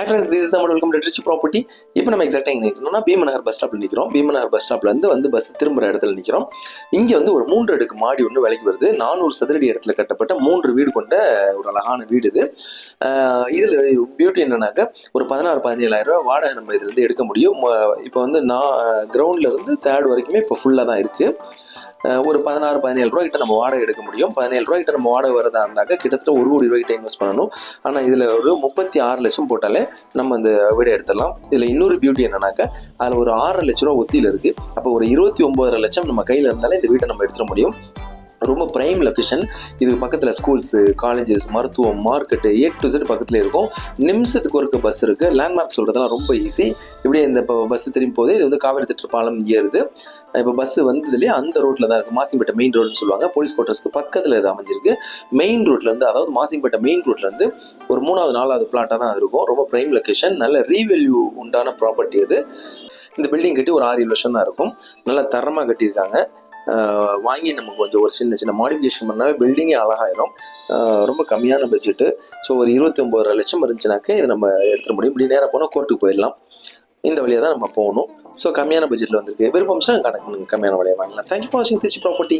High friends this நம்ம welcome rich property இப்போ நம்ம எக்ஸாக்டாக எங்கே நிற்கணும்னா பீமநகர் பஸ் ஸ்டாப்பில் நிற்கிறோம் பீமநகர் பஸ் ஸ்டாப்லேருந்து வந்து பஸ் திரும்புகிற இடத்துல நிற்கிறோம் இங்கே வந்து ஒரு மூன்று அடுக்கு மாடி ஒன்று விலைக்கு வருது. நானூறு சதுரடி இடத்துல கட்டப்பட்ட மூன்று வீடு கொண்ட ஒரு அழகான வீடு இது. இதில் பியூட்டி என்னன்னாக்கா ஒரு பதினாறு பதினேழாயிரம் ரூபா வாடகை நம்ம இதுலேருந்து எடுக்க முடியும். இப்போ வந்து நான் கிரவுண்ட்லேருந்து தேர்ட் வரைக்குமே இப்போ ஃபுல்லாக தான் இருக்குது ஒரு பதினாறு பதினேழு ரூபா கிட்ட நம்ம வாடகை எடுக்க முடியும். பதினேழு ரூபா கிட்ட நம்ம வாடகை வரதா இருந்தாக்க கிட்டத்தட்ட ஒரு கோடி ரூபாய்கிட்ட இன்வெஸ்ட் பண்ணணும். ஆனால் இதில் ஒரு முப்பத்தி ஆறு லட்சம் போட்டாலே நம்ம இந்த வீடை எடுத்துடலாம். இதில் இன்னொரு பியூட்டி என்னன்னாக்கா அதில் ஒரு ஆறரை லட்ச ரூபா ஒத்தியில் இருக்குது அப்போ ஒரு இருபத்தி ஒம்பதரை லட்சம் நம்ம கையில் இருந்தாலே இந்த வீட்டை நம்ம எடுத்துட முடியும். ரொம்ப பிரைம் லொக்கேஷன் இது பக்கத்தில் ஸ்கூல்ஸு காலேஜஸ் மருத்துவம் மார்க்கெட்டு ஏ டு செட் பக்கத்தில் இருக்கும். நிமிஷத்துக்கு ஒருக்க பஸ் இருக்குது லேண்ட்மார்க் சொல்கிறதுலாம் ரொம்ப ஈஸி இப்படியே இந்த இப்போ பஸ் திரும்பி போதே இது வந்து காவிரி திட்டு பாலம் ஏறுது. இப்போ பஸ் வந்ததுலேயே அந்த ரோட்டில் தான் இருக்குது மாசிம்பேட்டை மெயின் ரோடுன்னு சொல்லுவாங்க. போலீஸ் குவார்ட்டர்ஸ்க்கு பக்கத்தில் இது அமைஞ்சிருக்கு. மெயின் ரோட்லேருந்து அதாவது மாசிம்பேட்டை மெயின் ரோட்லேருந்து ஒரு மூணாவது நாலாவது பிளாட்டாக தான் இருக்கும். ரொம்ப பிரைம் லொக்கேஷன் நல்ல ரீவேல்யூ உண்டான ப்ராப்பர்ட்டி அது. இந்த பில்டிங் கட்டி ஒரு ஆறு ஏழு வருஷம் தான் இருக்கும். நல்லா தரமாக கட்டியிருக்காங்க. வாங்கி நம்ம கொஞ்சம் ஒரு சின்ன சின்ன மாடிஃபிகேஷன் பண்ணாவே பில்டிங்கே அழகாயிரும். ரொம்ப கம்மியான பட்ஜெட்டு ஸோ ஒரு இருபத்தி ஒம்பது லட்சம் இருந்துச்சுனாக்கா இதை நம்ம எடுத்துட முடியும். இப்படி நேராக போனால் கோர்ட்டுக்கு போயிடலாம். இந்த வழியாக தான் நம்ம போகணும். ஸோ கம்மியான பட்ஜெட்டில் வந்திருக்கு. விருப்பம் கணக்கு கம்மியான வழியாக வாங்கலாம். தேங்க்யூ ஃபார் வாட்சிங் திருச்சி ப்ராப்பர்ட்டி